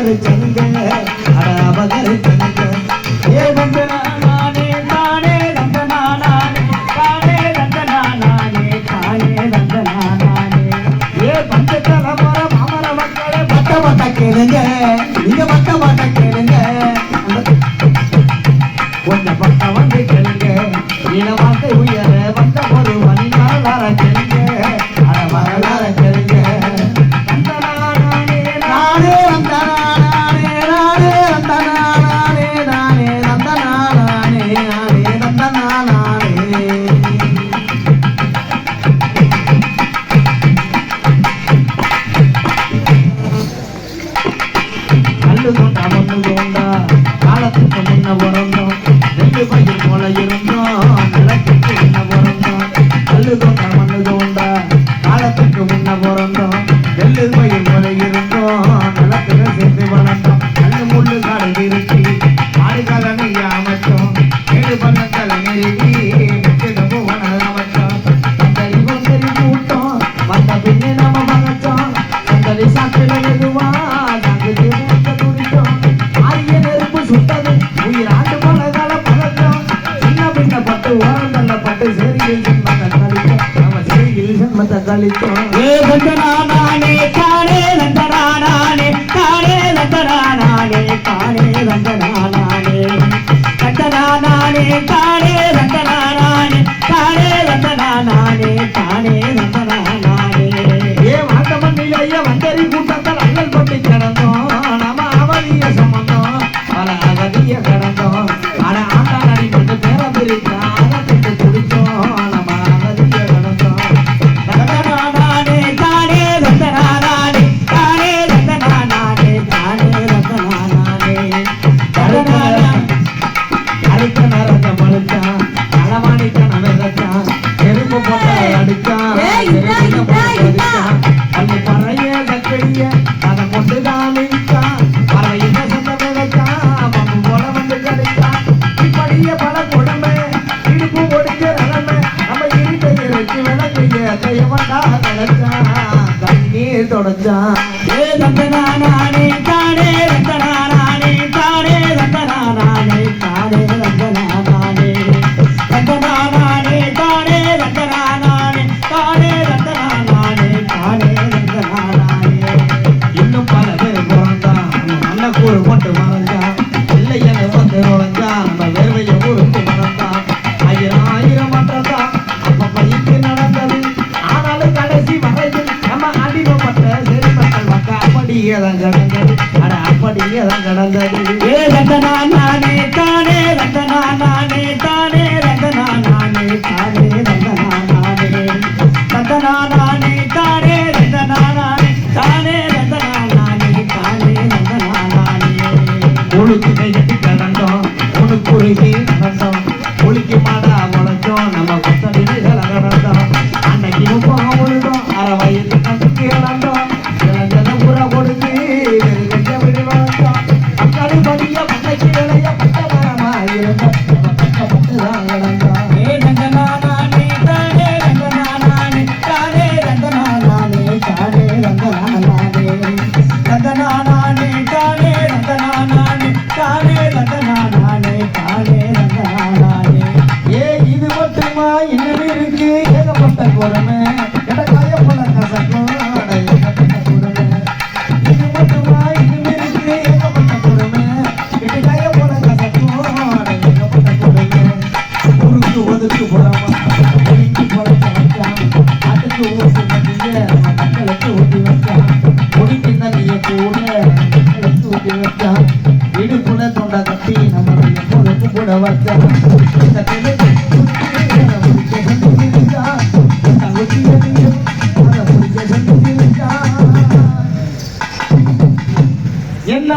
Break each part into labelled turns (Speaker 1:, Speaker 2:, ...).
Speaker 1: அவகரை தங்க அவகரை தங்க ஏ வந்தனா நானே தானே வந்தனா நானே தானே வந்தனா நானே தானே வந்தனா நானே நீங்க பட்ட பட்ட da leitura. தொலைஞ்சான் ஏ தந்தனா நானே தானே ரத்தனா நானே தானே ரத்தனா நானே தானே ரத்தனா நானே ரத்தனா நானே தானே ரத்தனா நானே தானே ரத்தனா நானே தானே ரத்தனா நானே இன்னும் பல பேர் பிறந்தான் நல்ல வந்து வேர்வையை ஊருக்கு மறந்தான் தான் கடந்தது. அட அப்படியே தான் கடந்தது. ஏ ரத்தனா நானே தானே ரத்தனா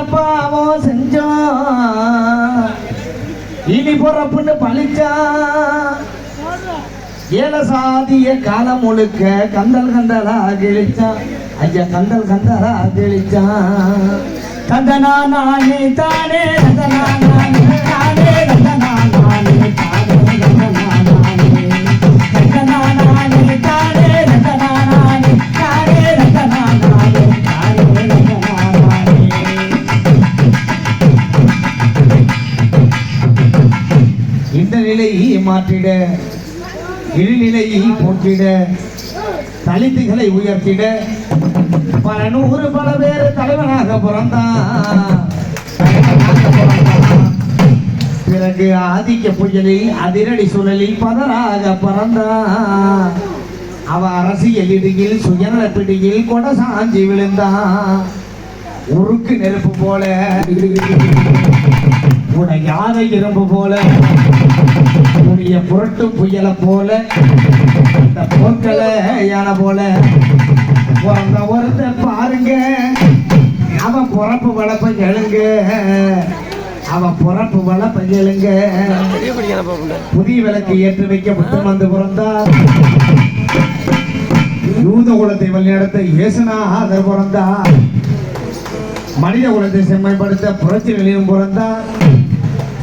Speaker 1: பாவம் செஞ்சோம் இனி பொறப்புன்னு பழிச்சா? ஏல சாதிய காலம் முழுக்க கந்தல் கந்தலா கிழிச்சான் ஐயா கந்தல் கந்தலா கிழிச்சான் கந்தனா நானே தானே கந்தனா நானே. மாற்றிட இழிநிலையை போற்றிட தலித்துகளை உயர்த்திட பல நூறு பல பேர் தலைவனாக பிறந்தான். பிறகு ஆதிக்க புயலில் அதிரடி சூழலில் பதராக பிறந்தான். அவ அரசியல் இடியில் சுயநல பிடியில் கொட சாஞ்சி விழுந்தான். உருக்கு நெருப்பு போல உடையாத இரும்பு போல உடைய புரட்டு புயல போல இந்த போர்க்கல யானை போல. பிறந்த ஒருத்த பாருங்க. அவன் பிறப்பு வளப்ப எழுங்க. அவன் பிறப்பு வளப்ப எழுங்க. புதிய விளக்கு ஏற்றி வைக்க புத்தம் வந்து பிறந்தார். யூத குலத்தை வழிநடத்த இயேசுநாதர் பிறந்தார். மனித குலத்தை செம்மைப்படுத்த புரட்சி நிலையம் பிறந்தார்.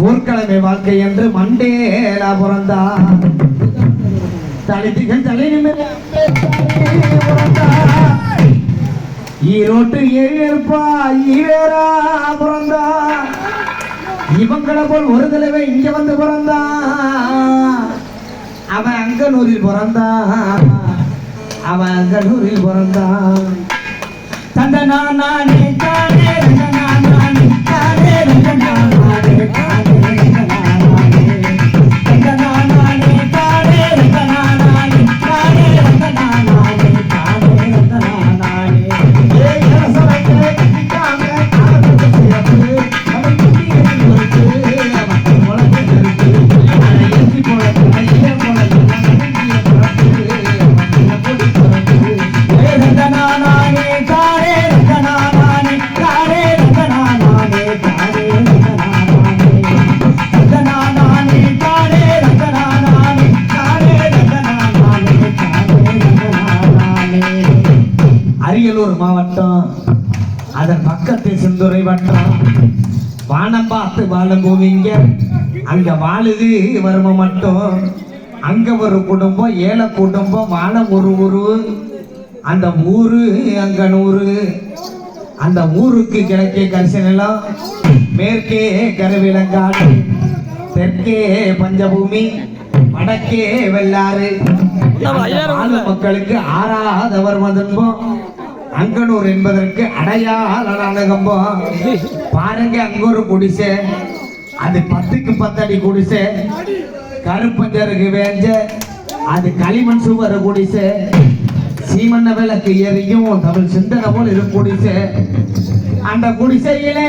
Speaker 1: போர்க்கிழமை வாழ்க்கை என்று மண்டேலா பிறந்தார் தலித்துகள் தலை ஈரோட்டு ஏற்பா ஈவேரா பிறந்தா. இவங்களை போல் ஒரு தலைவன் இங்க வந்து பிறந்தா. அவன் அங்கனூரில் பிறந்தான் அவன் அங்கனூரில் பிறந்தான் தந்தனா நானே தானே மாவட்டம். அதன் பக்கத்தில் செந்துறை வட்டம். வானம் பார்த்து வாழும் பூமிங்க அங்க வாழுது வறுமை மட்டும். அங்க ஒரு குடும்பம் ஏழை குடும்பம் வாழ ஒரு ஊரு. அந்த ஊரு அங்க நூறு. அந்த ஊருக்கு கிழக்கே கரிச நிலம் மேற்கே கருவிலங்காடு தெற்கே பஞ்சபூமி வடக்கே வெள்ளாறு. மக்களுக்கு ஆறாதவர் மதன்பம். அங்கனூர் என்பதற்கு அடையாள கம்பம் பாருங்க அங்க ஒரு குடிசை. அது பத்துக்கு பத்தடி குடிசை. கருப்பஞ்சருக்கு வேஞ்ச அது களிமண் சுவர் குடிசை. சீமண்ண விளக்கு எரியும் தமிழ் சிந்தனை போல் இரு குடிசை. அந்த குடிசையிலே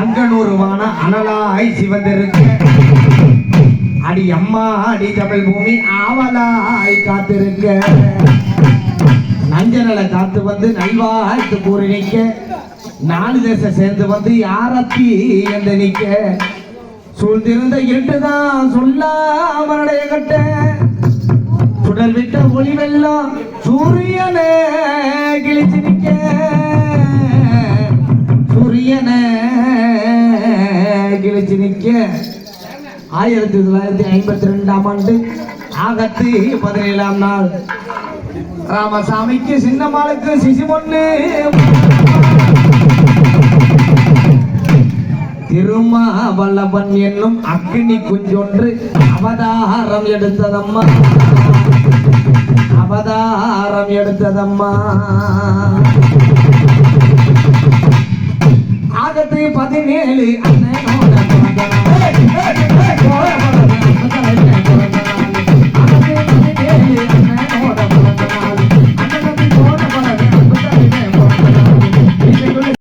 Speaker 1: அங்கனூருவான அனலாய் சிவந்திருக்க. அடி அம்மா அடி தமிழ் பூமி ஆவலாய் காத்திருக்க. நஞ்சனலை காத்து வந்து நல்வாழ்த்து கூறி நிற்க. நாலு தேசம் சேர்ந்து வந்து யாரத்தி என்று நிற்க. சூழ்ந்திருந்த இருட்டுதான் சொல்லாமடைய கட்ட. சுடல் விட்ட ஒளி வெள்ளம் சூரியனே கிழிச்சு நிற்க. சூரியனே கிழிச்சு நிற்க. ஆயிரத்தி தொள்ளாயிரத்தி ஐம்பத்தி ரெண்டாம் ஆண்டு ஆகத்து பதினேழாம் நாள். ராமசாமிக்கு சின்னம்மாளுக்கு சிசு பொண்ணு. திருமாவளவன் என்னும் அக்னி குஞ்சொன்று அவதாரம் எடுத்ததம்மா. அவதாரம் எடுத்ததம்மா. ஆகத்து பதினேழு அண்ணனோட